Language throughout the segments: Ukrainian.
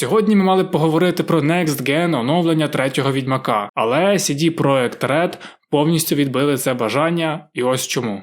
Сьогодні ми мали поговорити про Next Gen оновлення третього відьмака, але CD Projekt Red повністю відбили це бажання, і ось чому.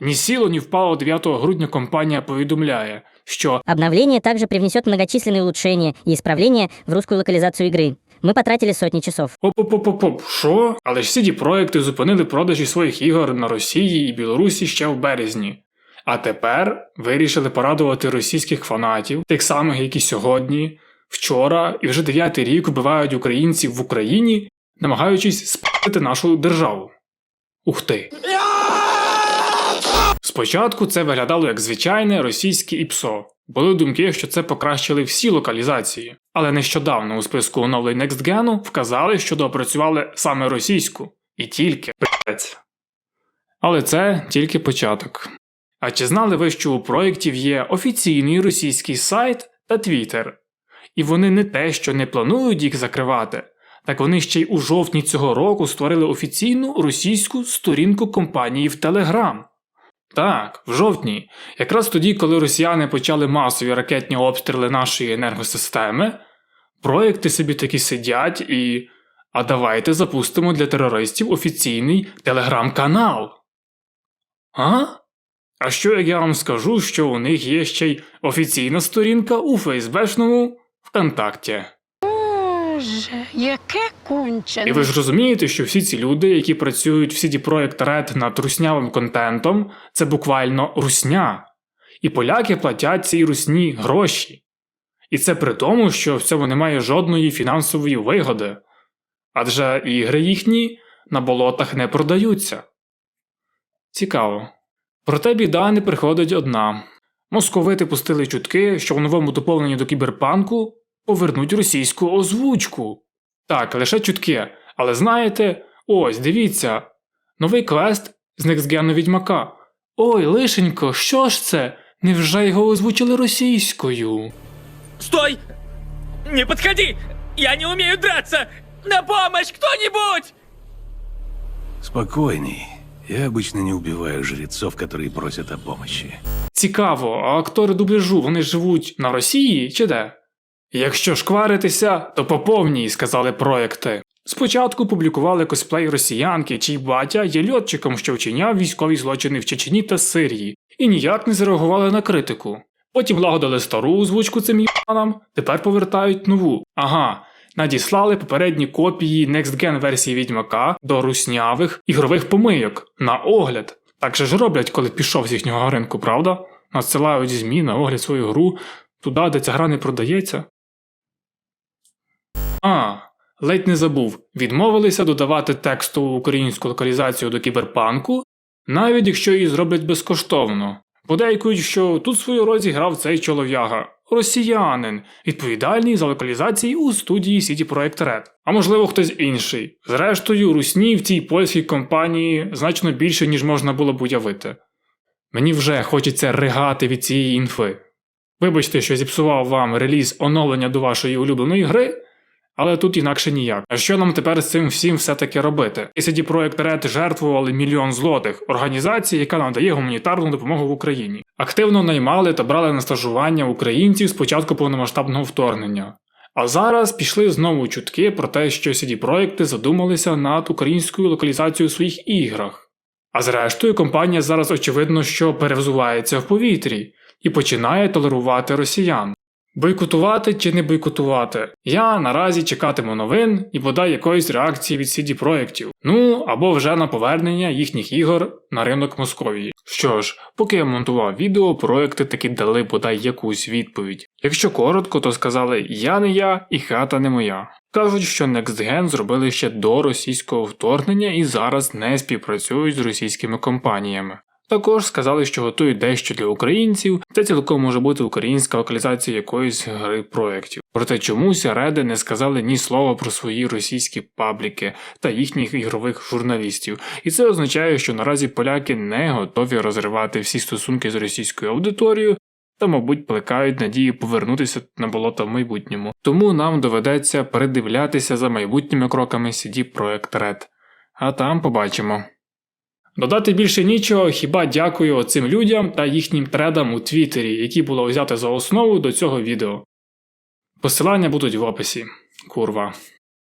Ні сіло, ні впало 9 грудня компанія повідомляє, що Обновление также привнесет многочисленные улучшения и исправления в русскую локализацию игры. Мы потратили сотни часов. Оп-оп-оп-оп, що? Але ж CD Projekти зупинили продажі своїх ігор на Росії і Білорусі ще в березні. А тепер вирішили порадувати російських фанатів, тих самих, які сьогодні, вчора і вже дев'ятий рік вбивають українців в Україні, намагаючись спити нашу державу. Ух ти. Спочатку це виглядало як звичайне російське ІПСО. Були думки, що це покращили всі локалізації, але нещодавно у списку оновлень NextGen вказали, що доопрацювали саме російську. І тільки пи***ць. Але це тільки початок. А чи знали ви, що у проєктів є офіційний російський сайт та Твіттер? І вони не те, що не планують їх закривати, так вони ще й у жовтні цього року створили офіційну російську сторінку компанії в Телеграм. Так, в жовтні, якраз тоді, коли росіяни почали масові ракетні обстріли нашої енергосистеми, проєкти собі такі сидять і. А давайте запустимо для терористів офіційний телеграм-канал. А? А що як я вам скажу, що у них є ще й офіційна сторінка у ФСБшному ВКонтакті? Боже, яке кончене. І ви ж розумієте, що всі ці люди, які працюють в CD Projekt Red над руснявим контентом, це буквально русня. І поляки платять цій русні гроші. І це при тому, що в цьому немає жодної фінансової вигоди. Адже ігри їхні на болотах не продаються. Цікаво. Проте біда не приходить одна. Московити пустили чутки, що в новому доповненні до кіберпанку повернуть російську озвучку. Так, лише чутки. Але знаєте, ось дивіться, новий квест з Некстгену Відьмака. Ой, лишенько, що ж це? Невже його озвучили російською? Стой! Не подходи! Я не умею драться! На помощь кто-нибудь! Спокойней. Я обычно не убиваю жрецов, которые просят о помощи. Цікаво, а актори дубляжу вони живуть на Росії чи де? Якщо шкваритися, то по повній, сказали проекти. Спочатку публікували косплей росіянки, чий батя є льотчиком, що вчиняв військові злочини в Чечні та Сирії, і ніяк не зреагували на критику. Потім лагодили стару озвучку цим єбанам, тепер повертають нову. Ага, надіслали попередні копії Next Gen версії Відьмака до руснявих ігрових помийок на огляд. Так же ж роблять, коли пішов з їхнього ринку, правда? Надсилають змі на огляд свою гру туди, де ця гра не продається. А, ледь не забув. Відмовилися додавати текстову українську локалізацію до кіберпанку, навіть якщо її зроблять безкоштовно. Подейкують, що тут свою роль зіграв цей чолов'яга, росіянин, відповідальний за локалізації у студії CD Projekt Red. А можливо хтось інший. Зрештою, русні в цій польській компанії значно більше, ніж можна було б уявити. Мені вже хочеться ригати від цієї інфи. Вибачте, що зіпсував вам реліз оновлення до вашої улюбленої гри, але тут інакше ніяк. А що нам тепер з цим всім все-таки робити? І CD Projekt Red жертвували мільйон злотих організації, яка надає гуманітарну допомогу в Україні. Активно наймали та брали на стажування українців з початку повномасштабного вторгнення. А зараз пішли знову чутки про те, що CD Projekти задумалися над українською локалізацією у своїх іграх. А зрештою, компанія зараз очевидно, що перевзувається в повітрі і починає толерувати росіян. Бойкотувати чи не бойкотувати? Я наразі чекатиму новин і бодай якоїсь реакції від CD проєктів. Ну або вже на повернення їхніх ігор на ринок Московії. Що ж, поки я монтував відео, проекти таки дали бодай якусь відповідь. Якщо коротко, то сказали я не я і хата не моя. Кажуть, що NextGen зробили ще до російського вторгнення і зараз не співпрацюють з російськими компаніями. Також сказали, що готують дещо для українців, це цілком може бути українська локалізація якоїсь гри проєктів. Проте чомусь реди не сказали ні слова про свої російські пабліки та їхніх ігрових журналістів, і це означає, що наразі поляки не готові розривати всі стосунки з російською аудиторією. Та, мабуть, плекають надії повернутися на болото в майбутньому. Тому нам доведеться передивлятися за майбутніми кроками CD Projekt Red. А там побачимо. Додати більше нічого, хіба дякую цим людям та їхнім тредам у Твіттері, які було взяти за основу до цього відео. Посилання будуть в описі. Курва.